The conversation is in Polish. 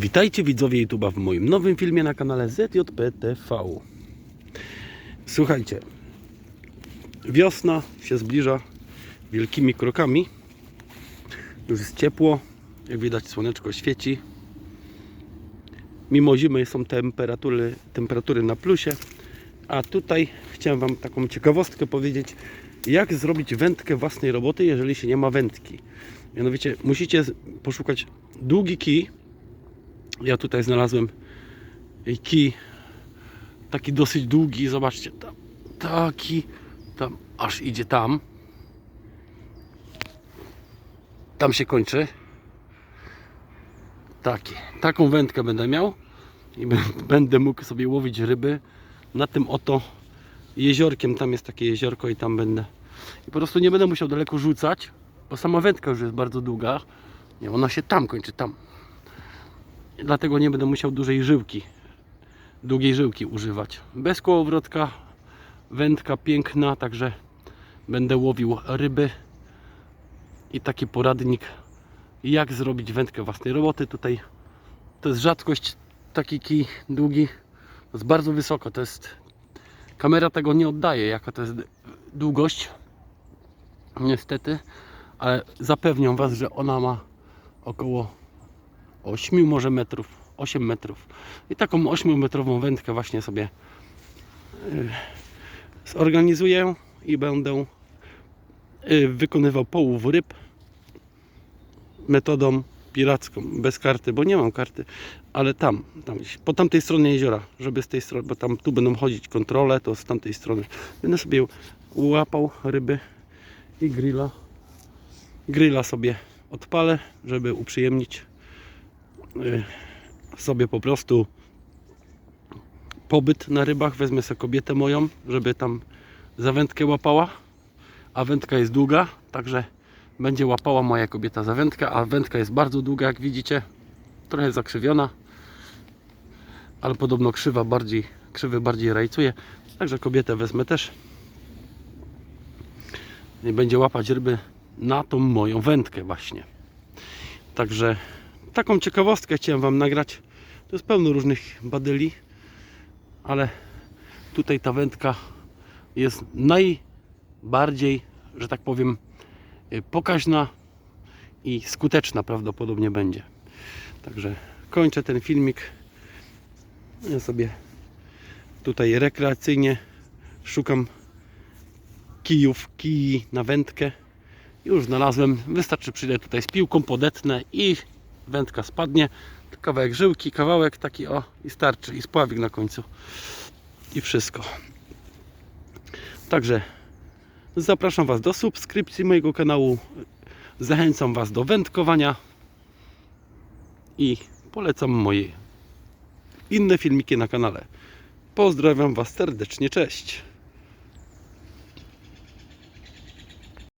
Witajcie widzowie YouTube'a w moim nowym filmie na kanale ZJPTV. Słuchajcie, wiosna się zbliża wielkimi krokami. Już jest ciepło, jak widać słoneczko świeci. Mimo zimy są temperatury, temperatury na plusie. A tutaj chciałem Wam taką ciekawostkę powiedzieć, jak zrobić wędkę własnej roboty, jeżeli się nie ma wędki. Mianowicie musicie poszukać długi kij. Ja tutaj znalazłem kij taki dosyć długi, zobaczcie, tam, taki, tam aż idzie tam. Tam się kończy. Taki, taką wędkę będę miał i będę mógł sobie łowić ryby na tym oto jeziorkiem. Tam jest takie jeziorko i tam będę. I po prostu nie będę musiał daleko rzucać, bo sama wędka już jest bardzo długa. Nie, ona się tam kończy, tam. Dlatego nie będę musiał dużej żyłki, długiej żyłki używać. Bez kołowrotka, wędka piękna, także będę łowił ryby i taki poradnik, jak zrobić wędkę własnej roboty. Tutaj to jest rzadkość, taki kij długi, to jest bardzo wysoko, to jest, kamera tego nie oddaje, jaka to jest długość, niestety, ale zapewniam Was, że ona ma około 8 może metrów, 8 metrów. I taką 8 metrową wędkę właśnie sobie y, zorganizuję i będę y, wykonywał połów ryb metodą piracką, bez karty, bo nie mam karty, ale tam, tam po tamtej stronie jeziora, żeby z tej strony, bo tam tu będą chodzić kontrole, to z tamtej strony będę sobie łapał ryby i grilla grilla sobie odpalę, żeby uprzyjemnić sobie po prostu pobyt na rybach. Wezmę sobie kobietę moją, żeby tam za wędkę łapała, a wędka jest długa, także będzie łapała moja kobieta za wędkę, a wędka jest bardzo długa, jak widzicie, trochę zakrzywiona, ale podobno krzywa bardziej, krzywy bardziej rajcuje, także kobietę wezmę też i będzie łapać ryby na tą moją wędkę właśnie. Także taką ciekawostkę chciałem Wam nagrać. To jest pełno różnych badyli, ale tutaj ta wędka jest najbardziej, że tak powiem, y, pokaźna i skuteczna prawdopodobnie będzie. Także kończę ten filmik. Ja sobie tutaj rekreacyjnie szukam kijów, kiji na wędkę. Już znalazłem. Wystarczy przyjdę tutaj z piłką, podetnę i wędka spadnie. Kawałek żyłki, kawałek taki o i starczy. I spławik na końcu. I wszystko. Także zapraszam Was do subskrypcji mojego kanału. Zachęcam Was do wędkowania. I polecam moje inne filmiki na kanale. Pozdrawiam Was serdecznie. Cześć.